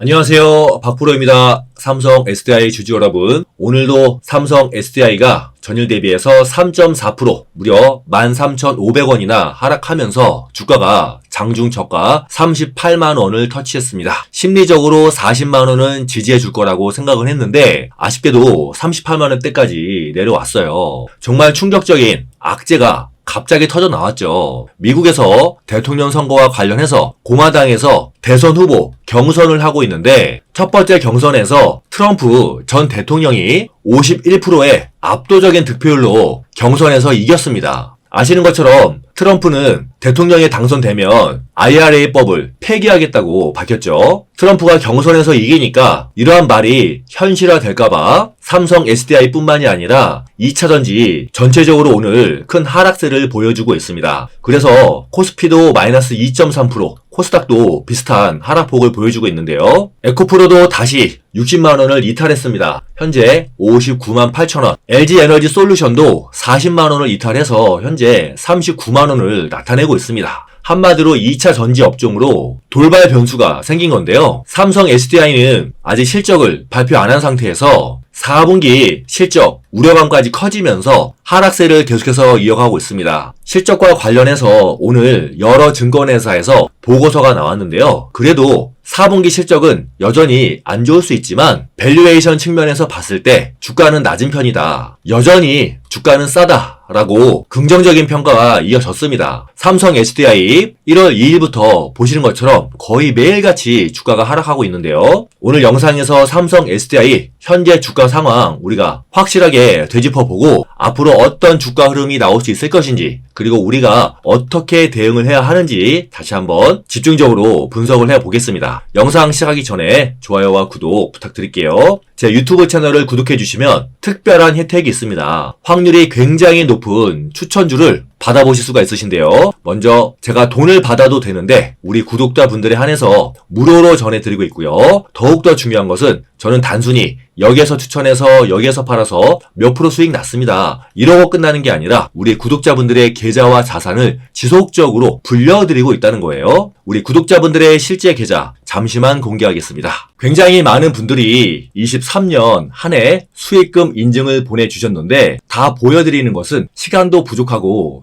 안녕하세요. 박프로입니다. 삼성 SDI 주주 여러분. 오늘도 삼성 SDI가 전일 대비해서 3.4% 무려 13,500원이나 하락하면서 주가가 장중 저가 38만 원을 터치했습니다. 심리적으로 40만 원은 지지해 줄 거라고 생각을 했는데 아쉽게도 38만 원대까지 내려왔어요. 정말 충격적인 악재가 갑자기 터져 나왔죠. 미국에서 대통령 선거와 관련해서 공화당에서 대선 후보 경선을 하고 있는데 첫 번째 경선에서 트럼프 전 대통령이 51%의 압도적인 득표율로 경선에서 이겼습니다. 아시는 것처럼 트럼프는 대통령에 당선되면 IRA법을 폐기하겠다고 밝혔죠. 트럼프가 경선에서 이기니까 이러한 말이 현실화 될까봐 삼성 SDI 뿐만이 아니라 2차전지 전체적으로 오늘 큰 하락세를 보여주고 있습니다. 그래서 코스피도 마이너스 2.3%, 코스닥도 비슷한 하락폭을 보여주고 있는데요. 에코프로도 다시 60만원을 이탈했습니다. 현재 59만 8천원. LG 에너지 솔루션도 40만원을 이탈해서 현재 39만원 을 나타내고 있습니다. 한마디로 2차 전지 업종으로 돌발 변수가 생긴 건데요. 삼성 SDI는 아직 실적을 발표 안 한 상태에서 4분기 실적 우려감까지 커지면서 하락세를 계속해서 이어가고 있습니다. 실적과 관련해서 오늘 여러 증권회사에서 보고서가 나왔는데요. 그래도 4분기 실적은 여전히 안 좋을 수 있지만 밸류에이션 측면에서 봤을 때 주가는 낮은 편이다. 여전히 주가는 싸다. 라고 긍정적인 평가가 이어졌습니다. 삼성 SDI 1월 2일부터 보시는 것처럼 거의 매일같이 주가가 하락하고 있는데요. 오늘 영상에서 삼성 SDI 현재 주가 상황 우리가 확실하게 되짚어보고 앞으로 어떤 주가 흐름이 나올 수 있을 것인지 그리고 우리가 어떻게 대응을 해야 하는지 다시 한번 집중적으로 분석을 해보겠습니다. 영상 시작하기 전에 좋아요와 구독 부탁드릴게요. 제 유튜브 채널을 구독해 주시면 특별한 혜택이 있습니다. 확률이 굉장히 높은 추천주를 받아보실 수가 있으신데요. 먼저 제가 돈을 받아도 되는데 우리 구독자분들에 한해서 무료로 전해드리고 있고요. 더욱더 중요한 것은 저는 단순히 여기에서 추천해서 여기에서 팔아서 몇 프로 수익 났습니다. 이러고 끝나는 게 아니라 우리 구독자분들의 계좌와 자산을 지속적으로 불려드리고 있다는 거예요. 우리 구독자분들의 실제 계좌 잠시만 공개하겠습니다. 굉장히 많은 분들이 23년 한 해 수익금 인증을 보내주셨는데 다 보여드리는 것은 시간도 부족하고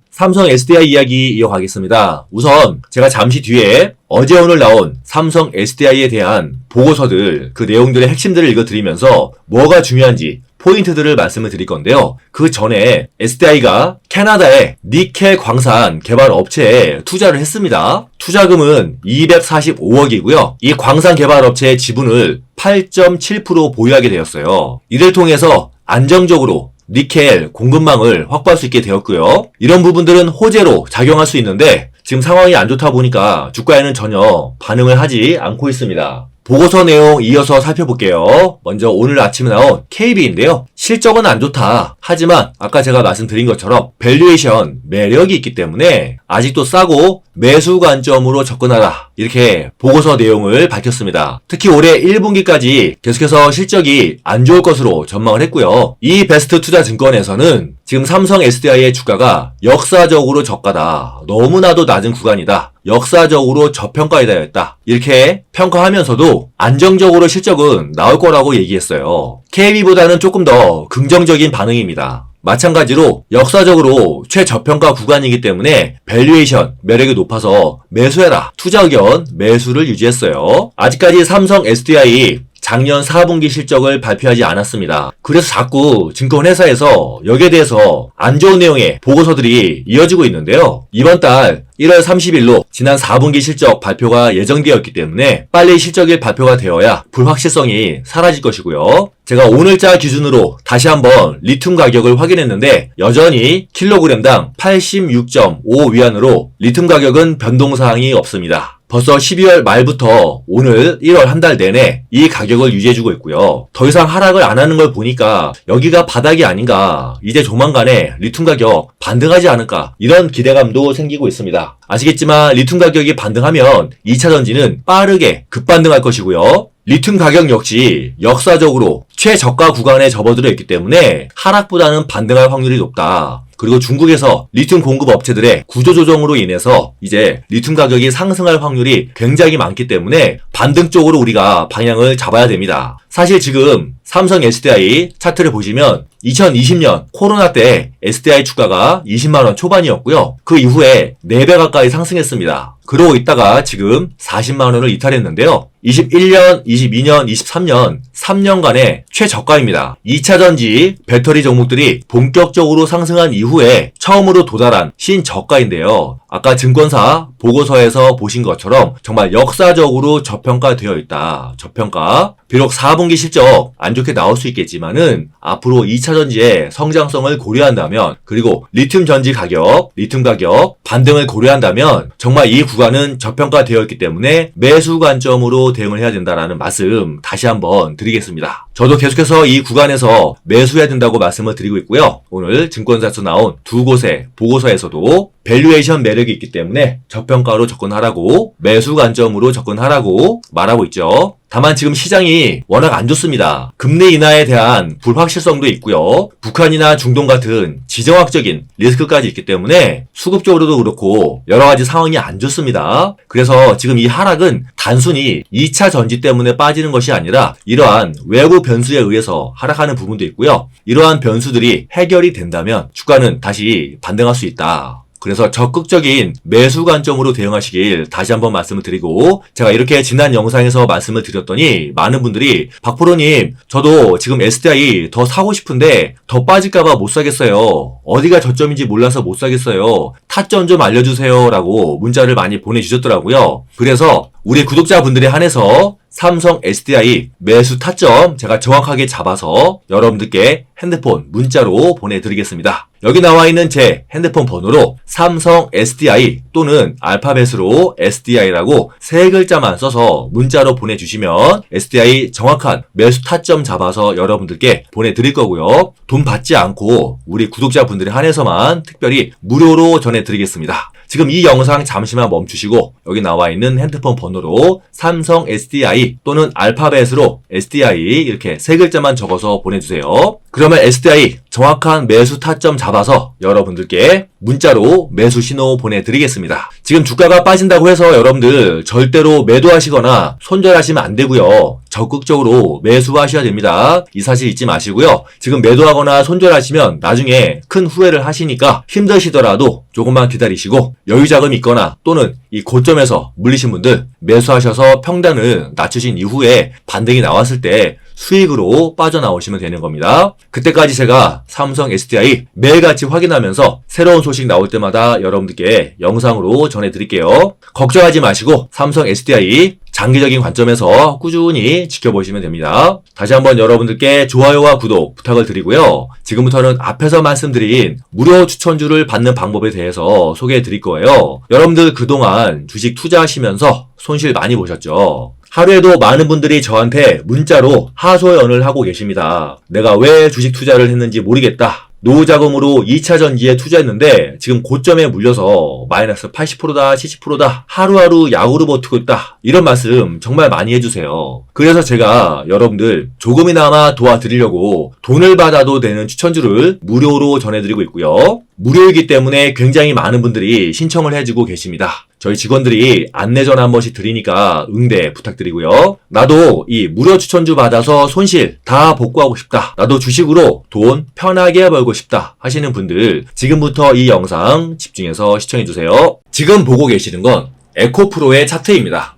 삼성 SDI 이야기 이어가겠습니다. 우선 제가 잠시 뒤에 어제 오늘 나온 삼성 SDI에 대한 보고서들 그 내용들의 핵심들을 읽어드리면서 뭐가 중요한지 포인트들을 말씀을 드릴 건데요. 그 전에 SDI가 캐나다의 니켈 광산 개발 업체에 투자를 했습니다. 투자금은 245억이고요. 이 광산 개발 업체의 지분을 8.7% 보유하게 되었어요. 이를 통해서 안정적으로 니켈 공급망을 확보할 수 있게 되었고요. 이런 부분들은 호재로 작용할 수 있는데 지금 상황이 안 좋다 보니까 주가에는 전혀 반응을 하지 않고 있습니다. 보고서 내용 이어서 살펴볼게요. 먼저 오늘 아침에 나온 KB인데요. 실적은 안 좋다. 하지만 아까 제가 말씀드린 것처럼 밸류에이션 매력이 있기 때문에 아직도 싸고 매수 관점으로 접근하라. 이렇게 보고서 내용을 밝혔습니다. 특히 올해 1분기까지 계속해서 실적이 안 좋을 것으로 전망을 했고요. 이 베스트 투자 증권에서는 지금 삼성 SDI의 주가가 역사적으로 저가다. 너무나도 낮은 구간이다. 역사적으로 저평가되었다. 이렇게 평가하면서도 안정적으로 실적은 나올 거라고 얘기했어요. KB보다는 조금 더 긍정적인 반응입니다. 마찬가지로 역사적으로 최저평가 구간이기 때문에 밸류에이션 매력이 높아서 매수해라. 투자 의견 매수를 유지했어요. 아직까지 삼성 SDI 작년 4분기 실적을 발표하지 않았습니다. 그래서 자꾸 증권회사에서 여기에 대해서 안 좋은 내용의 보고서들이 이어지고 있는데요. 이번 달 1월 30일로 지난 4분기 실적 발표가 예정되었기 때문에 빨리 실적이 발표가 되어야 불확실성이 사라질 것이고요. 제가 오늘자 기준으로 다시 한번 리튬 가격을 확인했는데 여전히 킬로그램당 86.5 위안으로 리튬 가격은 변동사항이 없습니다. 벌써 12월 말부터 오늘 1월 한 달 내내 이 가격을 유지해주고 있고요. 더 이상 하락을 안 하는 걸 보니까 여기가 바닥이 아닌가. 이제 조만간에 리튬 가격 반등하지 않을까. 이런 기대감도 생기고 있습니다. 아시겠지만 리튬 가격이 반등하면 2차 전지는 빠르게 급반등할 것이고요. 리튬 가격 역시 역사적으로 최저가 구간에 접어들어 있기 때문에 하락보다는 반등할 확률이 높다. 그리고 중국에서 리튬 공급 업체들의 구조 조정으로 인해서 이제 리튬 가격이 상승할 확률이 굉장히 많기 때문에 반등 쪽으로 우리가 방향을 잡아야 됩니다. 사실 지금 삼성 SDI 차트를 보시면 2020년 코로나 때 SDI 주가가 20만원 초반이었고요. 그 이후에 4배 가까이 상승했습니다. 그러고 있다가 지금 40만원을 이탈했는데요. 21년, 22년, 23년 3년간의 최저가입니다. 2차전지 배터리 종목들이 본격적으로 상승한 이후에 처음으로 도달한 신저가인데요. 아까 증권사 보고서에서 보신 것처럼 정말 역사적으로 저평가되어 있다. 저평가. 비록 4분기 실적 안 좋게 나올 수 있겠지만은 앞으로 2차 전지의 성장성을 고려한다면 그리고 리튬 전지 가격, 리튬 가격 반등을 고려한다면 정말 이 구간은 저평가되어 있기 때문에 매수 관점으로 대응을 해야 된다라는 말씀 다시 한번 드리겠습니다. 저도 계속해서 이 구간에서 매수해야 된다고 말씀을 드리고 있고요. 오늘 증권사에서 나온 두 곳의 보고서에서도 밸류에이션 매력이 있기 때문에 저평가로 접근하라고 매수 관점으로 접근하라고 말하고 있죠. 다만 지금 시장이 워낙 안 좋습니다. 금리 인하에 대한 불확실성도 있고요. 북한이나 중동 같은 지정학적인 리스크까지 있기 때문에 수급적으로도 그렇고 여러 가지 상황이 안 좋습니다. 그래서 지금 이 하락은 단순히 2차 전지 때문에 빠지는 것이 아니라 이러한 외부 변수에 의해서 하락하는 부분도 있고요. 이러한 변수들이 해결이 된다면 주가는 다시 반등할 수 있다. 그래서 적극적인 매수 관점으로 대응하시길 다시 한번 말씀을 드리고 제가 이렇게 지난 영상에서 말씀을 드렸더니 많은 분들이 박프로님 저도 지금 SDI 더 사고 싶은데 더 빠질까봐 못 사겠어요. 어디가 저점인지 몰라서 못 사겠어요. 타점 좀 알려주세요 라고 문자를 많이 보내주셨더라고요. 그래서 우리 구독자분들에 한해서 삼성 SDI 매수 타점 제가 정확하게 잡아서 여러분들께 핸드폰 문자로 보내드리겠습니다. 여기 나와 있는 제 핸드폰 번호로 삼성 SDI 또는 알파벳으로 SDI라고 세 글자만 써서 문자로 보내주시면 SDI 정확한 매수 타점 잡아서 여러분들께 보내드릴 거고요. 돈 받지 않고 우리 구독자분들에 한해서만 특별히 무료로 전해드리겠습니다. 지금 이 영상 잠시만 멈추시고 여기 나와 있는 핸드폰 번호로 삼성 SDI 또는 알파벳으로 SDI 이렇게 세 글자만 적어서 보내주세요. 그러면 SDI 정확한 매수 타점 잡아서 여러분들께 문자로 매수 신호 보내드리겠습니다. 지금 주가가 빠진다고 해서 여러분들 절대로 매도하시거나 손절하시면 안 되고요. 적극적으로 매수하셔야 됩니다. 이 사실 잊지 마시고요. 지금 매도하거나 손절하시면 나중에 큰 후회를 하시니까 힘드시더라도 조금만 기다리시고 여유 자금이 있거나 또는 이 고점에서 물리신 분들 매수하셔서 평단을 낮추신 이후에 반등이 나왔을 때 수익으로 빠져나오시면 되는 겁니다. 그때까지 제가 삼성 SDI 매일같이 확인하면서 새로운 소식 나올 때마다 여러분들께 영상으로 전해드릴게요. 걱정하지 마시고 삼성 SDI 장기적인 관점에서 꾸준히 지켜보시면 됩니다. 다시 한번 여러분들께 좋아요와 구독 부탁을 드리고요. 지금부터는 앞에서 말씀드린 무료 추천주를 받는 방법에 대해서 소개해 드릴 거예요. 여러분들 그동안 주식 투자하시면서 손실 많이 보셨죠? 하루에도 많은 분들이 저한테 문자로 하소연을 하고 계십니다. 내가 왜 주식 투자를 했는지 모르겠다. 노후 자금으로 2차 전지에 투자했는데 지금 고점에 물려서 마이너스 80%다, 70%다. 하루하루 야구로 버티고 있다. 이런 말씀 정말 많이 해주세요. 그래서 제가 여러분들 조금이나마 도와드리려고 돈을 받아도 되는 추천주를 무료로 전해드리고 있고요. 무료이기 때문에 굉장히 많은 분들이 신청을 해주고 계십니다. 저희 직원들이 안내 전화 한 번씩 드리니까 응대 부탁드리고요. 나도 이 무료 추천주 받아서 손실 다 복구하고 싶다. 나도 주식으로 돈 편하게 벌고 싶다 하시는 분들 지금부터 이 영상 집중해서 시청해주세요. 지금 보고 계시는 건 에코프로의 차트입니다.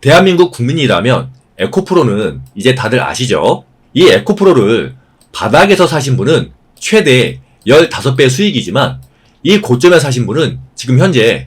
대한민국 국민이라면 에코프로는 이제 다들 아시죠? 이 에코프로를 바닥에서 사신 분은 최대 15배 수익이지만 이 고점에 사신 분은 지금 현재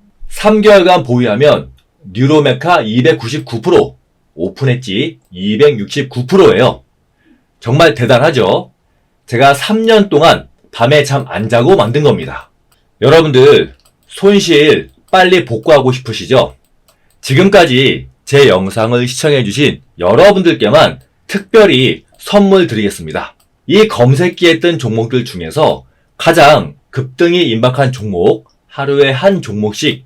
3개월간 보유하면 뉴로메카 299%, 오픈엣지 269%예요. 정말 대단하죠? 제가 3년 동안 밤에 잠 안 자고 만든 겁니다. 여러분들 손실 빨리 복구하고 싶으시죠? 지금까지 제 영상을 시청해주신 여러분들께만 특별히 선물 드리겠습니다. 이 검색기에 뜬 종목들 중에서 가장 급등이 임박한 종목 하루에 한 종목씩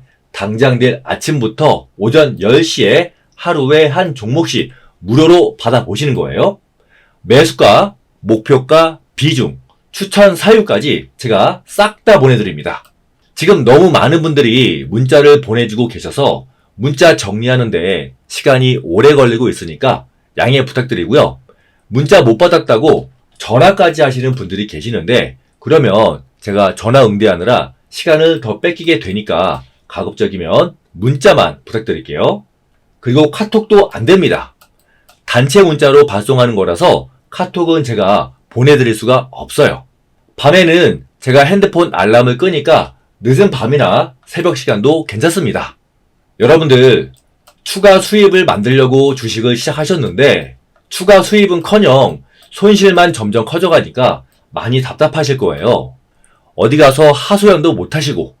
당장 내일 아침부터 오전 10시에 하루에 한 종목씩 무료로 받아보시는 거예요. 매수가 목표가, 비중, 추천 사유까지 제가 싹 다 보내드립니다. 지금 너무 많은 분들이 문자를 보내주고 계셔서 문자 정리하는데 시간이 오래 걸리고 있으니까 양해 부탁드리고요. 문자 못 받았다고 전화까지 하시는 분들이 계시는데 그러면 제가 전화 응대하느라 시간을 더 뺏기게 되니까 가급적이면 문자만 부탁드릴게요. 그리고 카톡도 안 됩니다. 단체 문자로 발송하는 거라서 카톡은 제가 보내드릴 수가 없어요. 밤에는 제가 핸드폰 알람을 끄니까 늦은 밤이나 새벽 시간도 괜찮습니다. 여러분들 추가 수입을 만들려고 주식을 시작하셨는데 추가 수입은 커녕 손실만 점점 커져가니까 많이 답답하실 거예요. 어디 가서 하소연도 못 하시고